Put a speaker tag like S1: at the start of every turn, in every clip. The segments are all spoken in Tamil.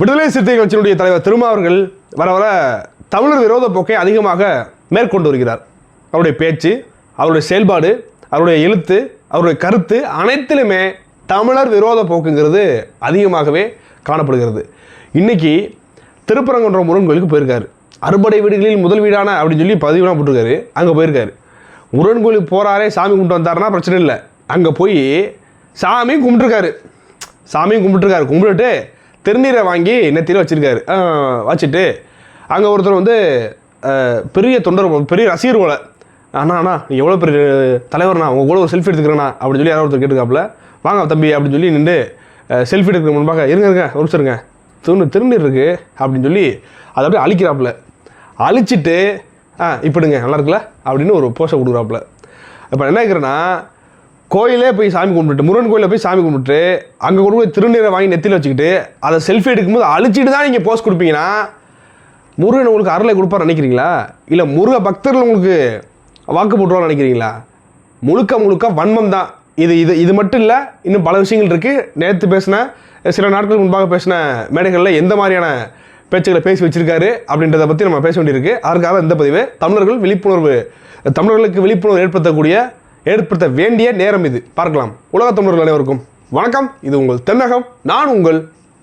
S1: விடுதலை சிறுத்தைகள் கட்சியினுடைய தலைவர் திருமாவர்கள் வர வர தமிழர் விரோத போக்கை அதிகமாக மேற்கொண்டு வருகிறார். அவருடைய பேச்சு அவருடைய செயல்பாடு அவருடைய எழுத்து அவருடைய கருத்து அனைத்திலுமே தமிழர் விரோத போக்குங்கிறது அதிகமாகவே காணப்படுகிறது. இன்னைக்கு திருப்பரங்குன்ற முருகன் கோயிலுக்கு போயிருக்காரு. அறுபடை வீடுகளில் முதல் வீடான அப்படின்னு சொல்லி பதிவுலாம் போட்டிருக்காரு. அங்கே போயிருக்காரு. முருகன் கோயிலுக்கு போகிறாரே சாமி கும்பிட்டு வந்தாருன்னா பிரச்சனை இல்லை. அங்கே போய் சாமி கும்பிட்டுருக்காரு. சாமியும் கும்பிட்டுருக்காரு. கும்பிட்டுட்டு திருநீரை வாங்கி நெத்தியில் வச்சுருக்காரு. வச்சுட்டு அங்கே ஒருத்தர் வந்து பெரிய தொண்டர் பெரிய ரசிகர் போல. அண்ணா அண்ணா நீ எவ்வளோ பெரிய தலைவர்ண்ணா உங்கள் கூட ஒரு செல்ஃபி எடுத்துக்கிறேண்ணா அப்படின்னு சொல்லி யாரோ ஒருத்தர் கேட்டுக்காப்புல வாங்க தம்பி அப்படின்னு சொல்லி நின்று செல்ஃபி எடுக்கிற முன்பாக இருங்க இருங்க ஒரு நிமிஷம் திருநீர் இருக்கு அப்படின்னு சொல்லி அதை அப்படியே அழிக்கிறாப்புல. அழிச்சிட்டு ஆ இப்படிங்க நல்லா இருக்குல்ல அப்படின்னு ஒரு போஸ்டை கொடுக்குறாப்புல. இப்போ என்ன கேட்குறேன்னா கோயிலே போய் சாமி கும்பிட்டு முருகன் கோயிலில் போய் சாமி கும்பிட்டு அங்கே கொண்டு போய் திருநீரை வாங்கி நெத்தியில் வச்சுக்கிட்டு அதை செல்ஃபி எடுக்கும்போது அழிச்சிட்டு தான் நீங்கள் போஸ்ட் கொடுப்பீங்கன்னா முருகன் உங்களுக்கு அருளை கொடுப்பார் நினைக்கிறீங்களா? இல்லை முருக பக்தர்கள் உங்களுக்கு வாக்கு போட்டுருவான்னு நினைக்கிறீங்களா? முழுக்க முழுக்க வன்மம் தான். இது இது இது மட்டும் இல்லை இன்னும் பல விஷயங்கள் இருக்குது நேற்று பேசின சில நாட்கள் முன்பாக பேசின மேடைகளில் எந்த மாதிரியான பேச்சுகளை பேசி வச்சிருக்காரு அப்படின்றத பற்றி நம்ம பேச வேண்டியிருக்கு. அதற்காக இந்த பதிவு தமிழர்கள் விழிப்புணர்வு தமிழர்களுக்கு விழிப்புணர்வு ஏற்படுத்தக்கூடிய ஏற்படுத்த வேண்டிய நேரம் இது. பார்க்கலாம். உலக தமிழர்கள் அனைவருக்கும் வணக்கம். இது உங்கள் தென்னகம். நான் உங்கள்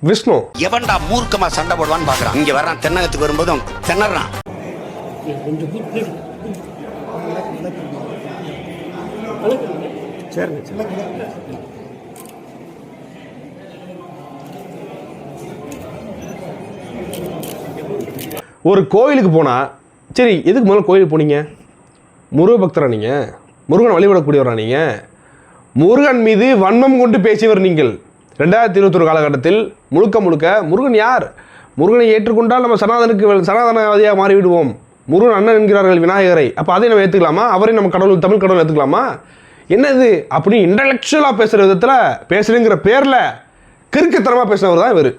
S1: விஷ்ணு.
S2: எவன்டா மூர்க்கமா சண்டை போடுவான்னு பாக்குறான். இங்க வர்றான். தென்னகத்துக்கு வரும்போதும் திணறான்.
S1: ஒரு கோயிலுக்கு போனால் சரி எதுக்கு முதல்ல கோயிலுக்கு போனீங்க? முருக பக்தரா நீங்கள் முருகன் வழிபடக்கூடியவரா நீங்கள் முருகன் மீது வன்மம் கொண்டு பேசியவர் நீங்கள். ரெண்டாயிரத்தி இருபத்தொரு காலகட்டத்தில் முழுக்க முழுக்க முருகன் யார்? முருகனை ஏற்றுக்கொண்டால் நம்ம சனாதனுக்கு சனாதனவாதியாக மாறிவிடுவோம். முருகன் அண்ணன் என்கிறார்கள் விநாயகரை. அப்போ அதை நம்ம ஏற்றுக்கலாமா அவரை நம்ம கடவுள் தமிழ் கடவுள் ஏற்றுக்கலாமா என்னது? அப்படி இன்டலெக்சுவலாக பேசுகிற விதத்தில் பேசுகிறேங்கிற பேரில் கிறுக்குத்தனமாக பேசினவர் தான் இவர்.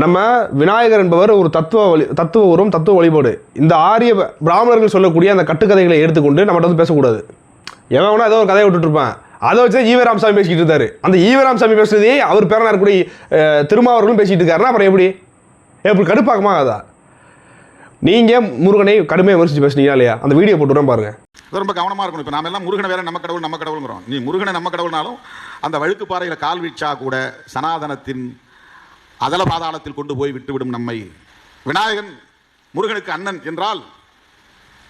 S1: நம்ம விநாயகர் என்பவர் ஒரு தத்துவ வழி தத்துவ உருவம் தத்துவ வழிபாடு. இந்த ஆரிய பிராமணர்கள் சொல்லக்கூடிய அந்த கட்டுக்கதைகளை எடுத்துக்கொண்டு நம்மகிட்ட வந்து பேசக்கூடாது. எவன் வேணா ஏதோ ஒரு கதையை விட்டுட்டுருப்பான். அதை வச்சு ஈவராம் சாமி பேசிக்கிட்டு இருந்தார் அந்த ஈவராம் சாமி பேசுறதே அவர் பேரனா இருக்கக்கூடிய திருமாவர்களும் பேசிகிட்டு இருக்காருன்னா அப்புறம் எப்படி? எப்படி கடுப்பாக்கமா அதா நீங்கள் முருகனை கடுமையாக விமர்சித்து பேசுனீங்களா இல்லையா? அந்த வீடியோ போட்டு
S3: பாருங்கள் ரொம்ப கவனமாக இருக்கணும். இப்போ நாம எல்லாம் முருகனை வேற நம்ம கடவுள் நம்ம கடவுளுங்கிறோம். நீ முருகனை நம்ம கடவுள்னாலும் அந்த வழுக்கு பாறையில் கால் வீச்சா கூட சனாதனத்தின் அதல பாதாளத்தில் கொண்டு போய் விட்டுவிடும் நம்மை. விநாயகன் முருகனுக்கு அண்ணன் என்றால்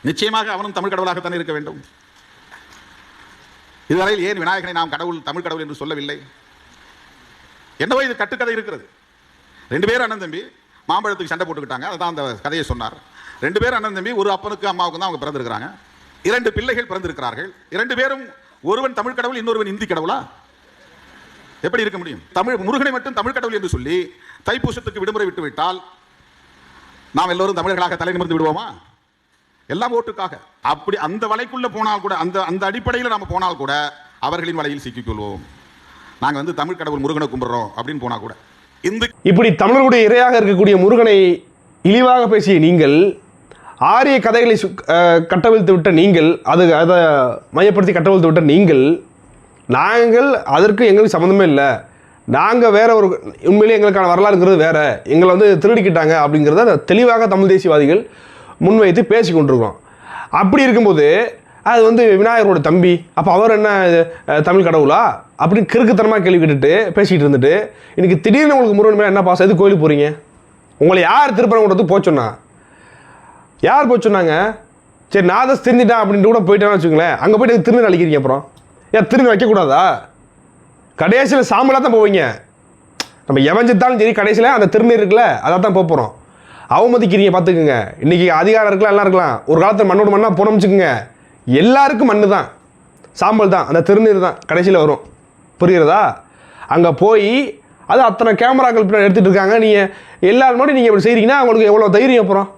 S3: நிச்சயமாக அவனும் தமிழ் கடவுளாகத்தான் இருக்க வேண்டும். இதுவரையில் ஏன் விநாயகனை நாம் கடவுள் தமிழ் கடவுள் என்று சொல்லவில்லை? என்னவோ இது கட்டுக்கதை இருக்கிறது. ரெண்டு பேரும் அண்ணன் தம்பி மாம்பழத்துக்கு சண்டை போட்டுக்கிட்டாங்க அதுதான் அந்த கதையை சொன்னார். ரெண்டு பேரும் அண்ணன் தம்பி ஒரு அப்பனுக்கு அம்மாவுக்கு தான் அவங்க பிறந்திருக்கிறாங்க. இரண்டு பிள்ளைகள் பிறந்திருக்கிறார்கள். இரண்டு பேரும் ஒருவன் தமிழ் கடவுள் இன்னொருவன் இந்தி கடவுளா? எப்படி இருக்க முடியும்? தமிழ் முருகனை மட்டும் தமிழ் கடவுள் என்று சொல்லி தைப்பூசத்துக்கு விடுமுறை விட்டு விட்டால் நாம் எல்லோரும் தமிழர்களாக தலை நிமிர்ந்து விடுவோமா? எல்லாம் ஓட்டுக்காக. அப்படி அந்த வலைக்குள்ள போனால் கூட அந்த அந்த அடிப்படையில் நம்ம போனால் கூட அவர்களின் வலையில் சிக்கிக்கொள்வோம் நாங்கள் வந்து தமிழ் கடவுள் முருகனை கும்பிடுறோம் அப்படின்னு போனால் கூட. இந்து
S1: இப்படி தமிழர்களுடைய இரையாக இருக்கக்கூடிய முருகனை இழிவாக பேசிய நீங்கள் ஆரிய கதைகளை சு கட்டவிழ்த்து விட்ட நீங்கள் அது அதை மையப்படுத்தி கட்டவிழ்த்து விட்ட நீங்கள் நாங்கள் அதற்கு எங்களுக்கு சம்மந்தமே இல்லை. நாங்கள் வேற ஒரு உண்மையிலேயே எங்களுக்கான வரலாறுங்கிறது வேறு. எங்களை வந்து திருடிக்கிட்டாங்க அப்படிங்கிறத தெளிவாக தமிழ் தேசியவாதிகள் முன்வைத்து பேசி கொண்டிருக்கிறோம். அப்படி இருக்கும்போது அது வந்து விநாயகரோட தம்பி அப்போ அவர் என்ன தமிழ் கடவுளா? அப்படின்னு கிறுக்குத்தனமாக கேள்வி கேட்டுட்டு பேசிக்கிட்டு இருந்துட்டு இன்றைக்கி திடீர்னு உங்களுக்கு முருகன் மேலே என்ன பாசம்? எது கோயிலுக்கு போகிறீங்க உங்களை யார் திருப்பரங்குன்றத்துக்கு போச்சோன்னா யார் போச்சோன்னாங்க சொன்னாங்க? சரி அதை தெரிஞ்சிட்டேன் அப்படின்ட்டு கூட போயிட்டேன்னு வச்சுக்கோங்களேன். அங்கே போயிட்டு திருநெல் அழிக்கிறீங்க அப்புறம்? ஏன் திரும்பி வைக்கக்கூடாதா? கடைசியில் சாம்பலாக தான் போவீங்க. நம்ம எவஞ்சித்தாலும் சரி கடைசியில் அந்த திருநீர் இருக்குல்ல அதை தான் போக போகிறோம் அவமதிக்கிறீங்க பார்த்துக்குங்க இன்றைக்கி அதிகாரம் இருக்கலாம் எல்லாம் இருக்கலாம். ஒரு காலத்தில் மண்ணோட மண்ணாக போனோம் வச்சுக்கோங்க. எல்லாருக்கும் மண்ணு தான் சாம்பல் தான் அந்த திருநீர் தான் கடைசியில் வரும். புரிகிறதா? அங்கே போய் அது அத்தனை கேமராக்கள் பின்னாடி எடுத்துகிட்டு இருக்காங்க. நீங்கள் எல்லாரும் முன்னாடி நீங்கள் இப்படி செய்கிறீங்கன்னா அவங்களுக்கு எவ்வளோ தைரியம் அப்புறம்?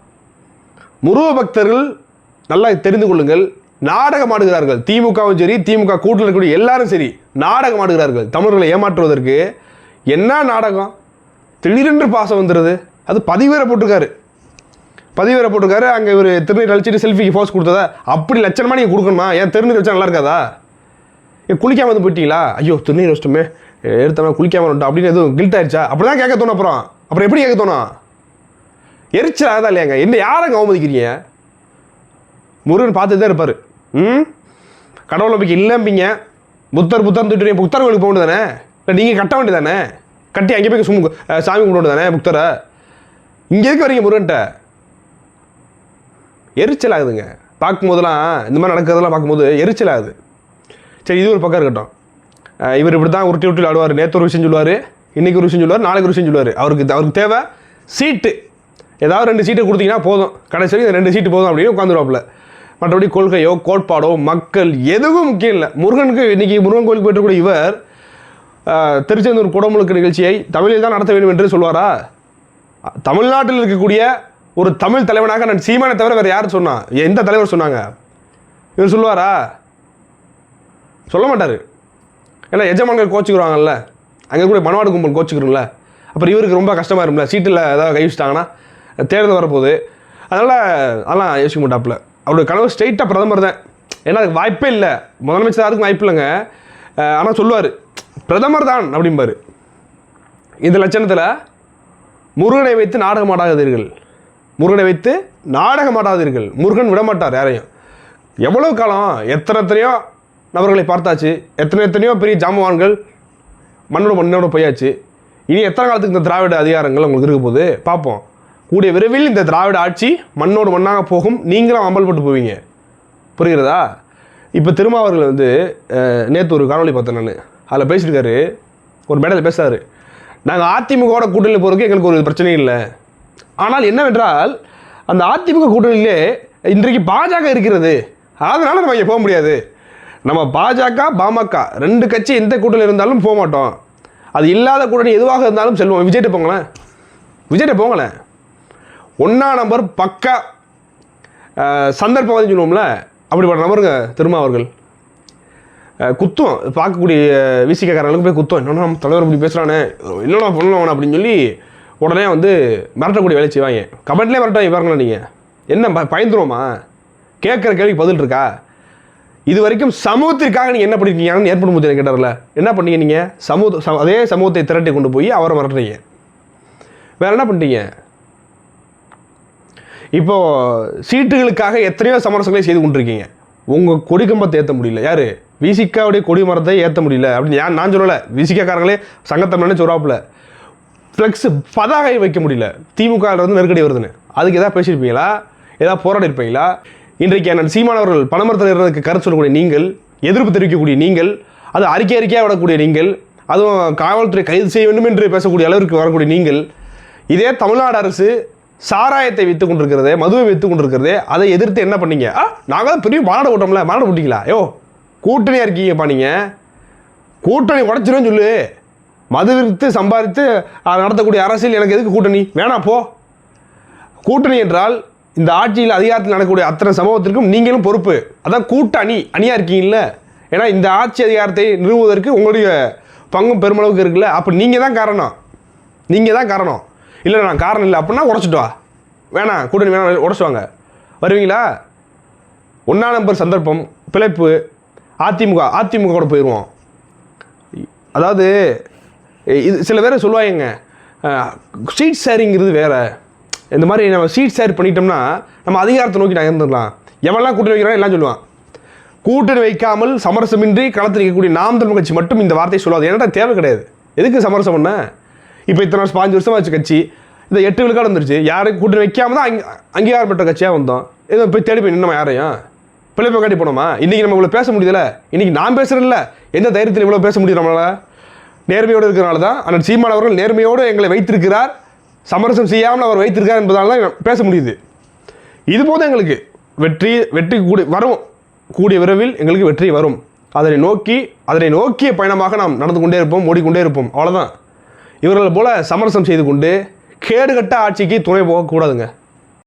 S1: முருக பக்தர்கள் நல்லா தெரிந்து கொள்ளுங்கள். நாடகம் ஆடுகிறார்கள் திமுகவும் சரி திமுக கூட்டில் இருக்கக்கூடிய எல்லாரும் சரி நாடகம் ஆடுகிறார்கள் தமிழர்களை ஏமாற்றுவதற்கு என்ன நாடகம்? திடீரென்று பாசம் வந்துடுது அது பதிவேற போட்டிருக்காரு. பதிவேற போட்டிருக்காரு. அங்கே இவர் திருநீர் அழிச்சிட்டு செல்ஃபிக்கு போஸ் கொடுத்ததா? அப்படி லட்சணமாக நீங்கள் கொடுக்கணுமா? ஏன் திருநீர் வச்சா நல்லா இருக்காதா? ஏன் குளிக்காமல் வந்து போயிட்டீங்களா? ஐயோ திருநீர் வச்சிட்டோமே. எடுத்தவன் குளிக்காமல் வந்துட்டோம் அப்படின்னு எதுவும் கில்ட் ஆயிடுச்சா? அப்படி தான் கேட்க தோணும் அப்புறம். அப்புறம் எப்படி கேட்க தோணும்? எரிச்சல் ஆகுதா இல்லையாங்க? என்ன யாரை அவமதிக்கிறீங்க? முருகன் பார்த்துட்டு தான் இருப்பார். ம்? கடவுள் நம்பிக்கை இல்லைம்பிங்க புத்தர் புத்தர் திட்டுறீங்க. புத்தர் கோயிலுக்கு போகணும் தானே இல்லை நீங்கள் கட்ட வேண்டியதானே கட்டி அங்கே போய் சும் சாமி கும்பிட்டு தானே புத்தரை? இங்கே இருக்க வரீங்க முருகன்ட்ட? எரிச்சல் ஆகுதுங்க. பார்க்கும்போதெல்லாம் இந்த மாதிரி நடக்கிறதெல்லாம் பார்க்கும்போது எரிச்சல் ஆகுது. சரி இது ஒரு பக்கம் இருக்கட்டும். இவர் இப்படி தான் உருட்டி உருட்டி ஆடுவார் நேற்று ஒரு விஷயம் சொல்லுவார் இன்றைக்கி ஒரு விஷயம் சொல்லுவார் நாளைக்கு ஒரு விஷயம் சொல்லுவார். அவருக்கு அவருக்கு தேவை சீட்டு. ஏதாவது ரெண்டு சீட்டை கொடுத்தீங்கன்னா போதும். கடைசி வரைக்கும் இந்த ரெண்டு சீட்டு போதும் அப்படின்னு உட்காந்துருவாப்புல. மற்றபடி கொள்கையோ கோட்பாடோ மக்கள் எதுவும் முக்கியம் இல்லை. முருகனுக்கு இன்றைக்கி முருகன் கோயிலுக்கு போயிட்டு கூட இவர் திருச்செந்தூர் குடமுழுக்கு நிகழ்ச்சியை தமிழில் தான் நடத்த வேண்டும் என்று சொல்வாரா? தமிழ்நாட்டில் இருக்கக்கூடிய ஒரு தமிழ் தலைவனாக நான் சீமானை தவிர வேறு யார் சொன்னா? எந்த தலைவர் சொன்னாங்க? இவர் சொல்லுவாரா? சொல்ல மாட்டார். ஏன்னா எஜமான்கள் கோச்சுக்குறாங்கல்ல அங்கே கூட மனவாடு கும்பல் கோச்சுக்கிறோம்ல. அப்புறம் இவருக்கு ரொம்ப கஷ்டமாக இருக்கும்ல. சீட்டில் ஏதாவது கை வச்சுட்டாங்கன்னா தேர்தல் வரப்போகுது. அதனால் அதெல்லாம் யோசிக்க மாட்டாப்புல. அவருடைய கனவு ஸ்ட்ரெயிட்டாக பிரதமர் தான். ஏன்னா அதுக்கு வாய்ப்பே இல்லை. முதலமைச்சர் யாருக்கும் வாய்ப்பு இல்லைங்க. ஆனால் சொல்லுவார் பிரதமர் தான் அப்படிம்பார். இந்த லட்சணத்தில் முருகனை வைத்து நாடகம் ஆடாதீர்கள். முருகனை வைத்து நாடகம் ஆடாதீர்கள். முருகன் விடமாட்டார் யாரையும். எவ்வளவு காலம் எத்தனை எத்தனையோ நபர்களை பார்த்தாச்சு. எத்தனை எத்தனையோ பெரிய ஜாமவான்கள் மண்ணோட மண்ணோட போயாச்சு. இனி எத்தனை காலத்துக்கு இந்த திராவிட அதிகாரங்கள் உங்களுக்கு இருக்க போகுது? பார்ப்போம். கூடிய விரைவில் இந்த திராவிட ஆட்சி மண்ணோடு மண்ணாக போகும். நீங்களும் அமல்பட்டு போவீங்க. புரிகிறதா? இப்போ திருமாவர்கள் வந்து நேற்று ஒரு காணொலி பார்த்தேன் நான். அதில் பேசியிருக்காரு. ஒரு மேடையில் பேசுகிறாரு நாங்கள் அதிமுகவோட கூட்டணியில் போகிறதுக்கு எங்களுக்கு ஒரு பிரச்சனையும் இல்லை. ஆனால் என்னவென்றால் அந்த அதிமுக கூட்டணியிலே இன்றைக்கு பாஜக இருக்கிறது. அதனால் நம்ம இங்கே போக முடியாது. நம்ம பாஜக பாமக ரெண்டு கட்சி எந்த கூட்டணியில் இருந்தாலும் போக மாட்டோம். அது இல்லாத கூட்டணி எதுவாக இருந்தாலும் செல்வோம். விஜய்கிட்ட போங்களேன். விஜய்கிட்ட போங்களேன். ஒன்றா நம்பர் பக்கா சந்தர்ப்பம் சந்தர்ப்பவாதி சொல்லுவோம்ல அப்படிப்பட்ட நபருங்க திருமாவர்கள் அவர்கள். குத்தம் பார்க்கக்கூடிய விசிகக்காரங்களுக்கு போய் குத்தம் என்னன்னா நம்ம தலைவர் இப்படி பேசுகிறானே என்னடா பண்ணலாம் அப்படின்னு சொல்லி உடனே வந்து மிரட்டக்கூடிய வேலை செய்வாங்க. கமெண்ட்லேயே மிரட்டாங்க பாருங்களேன் நீங்கள் என்ன ப பயந்துருவோமா? கேட்குற கேள்விக்கு பதில் இருக்கா? இது வரைக்கும் சமூகத்திற்காக நீங்கள் என்ன பண்ணியிருக்கீங்கன்னு ஏற்படும் போது கேட்டார்ல. என்ன பண்ணீங்க நீங்கள் சமூக அதே சமூகத்தை திரட்டி கொண்டு போய் அவரை மிரட்டுறீங்க வேறு என்ன பண்ணிட்டீங்க? இப்போ சீட்டுகளுக்காக எத்தனையோ சமரசங்களை செய்து கொண்டிருக்கீங்க. உங்கள் கொடி கம்பத்தை ஏற்ற முடியல. யார்? விசிக்காவுடைய கொடி மரத்தை ஏற்ற முடியல. அப்படின்னு ஏன் நான் சொல்லலை. விசிக்காக்காரங்களே சங்கத்தமிழ்னு சொல்கிறாப்புல ஃப்ளெக்ஸ் பதாகை வைக்க முடியல. திமுக நெருக்கடி வருதுன்னு. அதுக்கு எதாவது பேசியிருப்பீங்களா? ஏதாவது போராடி இருப்பீங்களா? இன்றைக்கு அண்ணன் சீமானவர்கள் பணமரத்தில் இருந்ததுக்கு கருத்து சொல்லக்கூடிய நீங்கள் எதிர்ப்பு தெரிவிக்கக்கூடிய நீங்கள் அது அறிக்கை அறிக்கையாக விடக்கூடிய நீங்கள் அதுவும் காவல்துறை கைது செய்ய வேண்டும் என்று பேசக்கூடிய அளவிற்கு வரக்கூடிய நீங்கள் இதே தமிழ்நாடு அரசு சாராயத்தை விற்று கொண்டிருக்கிறது மதுவை விற்று கொண்டிருக்கிறது அதை எதிர்த்து என்ன பண்ணீங்க? ஆ நாங்கள் தான் பெரிய மாநாடு ஓட்டோம்ல மாநாடு போட்டிங்களா யோ கூட்டணியாக இருக்கீங்கப்பா நீங்கள் கூட்டணி உடச்சிருன்னு சொல்லு. மது விற்று சம்பாதித்து அதை நடத்தக்கூடிய அரசியல் எனக்கு எதுக்கு கூட்டணி? வேணாம் போ. கூட்டணி என்றால் இந்த ஆட்சியில் அதிகாரத்தில் நடக்கக்கூடிய அத்தனை சம்பவத்திற்கும் நீங்களும் பொறுப்பு. அதான் கூட்டணி அணியாக இருக்கீங்கல்ல. ஏன்னா இந்த ஆட்சி அதிகாரத்தை நிறுவுவதற்கு உங்களுடைய பங்கும் பெருமளவுக்கு இருக்குல்ல. அப்போ நீங்கள் தான் காரணம். நீங்கள் தான் காரணம். இல்லை நான் காரணம் இல்லை. அப்படின்னா உடச்சிட்டு வா. வேணாம் கூட்டணி வேணாம் உடச்சு வாங்க. வருவீங்களா? ஒன்றா நம்பர் சந்தர்ப்பம் பிழைப்பு அதிமுக அதிமுக கூட போயிடுவோம் அதாவது இது சில பேர் சொல்லுவாங்க சீட் ஷேரிங்கிறது வேறு. இந்த மாதிரி நம்ம சீட் ஷேர் பண்ணிட்டோம்னா நம்ம அதிகாரத்தை நோக்கி நகர்ந்துடலாம். எவெல்லாம் கூட்டணி வைக்கிறான் எல்லாம் சொல்லுவான். கூட்டணி வைக்காமல் சமரசமின்றி களத்தில் இருக்கக்கூடிய நாம் தமிழ் கட்சி மட்டும் இந்த வார்த்தையை சொல்லாது. ஏன்னா தேவை கிடையாது. எதுக்கு சமரசம் பண்ண? இப்போ இத்தனை வருஷம் பாஞ்சு வருஷமாக வச்சு கட்சி. இந்த எட்டு விழுக்காடு வந்துருச்சு. யாரும் கூட்டணி வைக்காம தான் அங்கே அங்கீகாரம் பெற்ற கட்சியாக வந்தோம். இதை போய் தேடி போய் நின்னோமா யாரையும்? பிள்ளைப்ப காட்டி போனோமா? இன்றைக்கி நம்ம இவ்வளோ பேச முடியல. இன்றைக்கி நான் பேசுகிறேன்ல எந்த தைரியத்தில் இவ்வளோ பேச முடியும் நம்மளால? நேர்மையோடு இருக்கிறனால தான் அண்ணன் சீமான் அவர்கள் நேர்மையோடு எங்களை வைத்திருக்கிறார். சமரசம் செய்யாமல் அவர் வைத்திருக்கார் என்பதால் தான் பேச முடியுது. இது போதும் எங்களுக்கு. வெற்றி வெற்றி கூடி வரும். கூடிய விரைவில் எங்களுக்கு வெற்றி வரும். அதனை நோக்கி அதனை நோக்கிய பயணமாக நாம் நடந்து கொண்டே இருப்போம் ஓடிக்கொண்டே இருப்போம். அவ்வளோதான் இவர்கள் போல சமரசம் செய்து கொண்டு கேடுகட்ட ஆட்சிக்கு துணை போகக்கூடாதுங்க.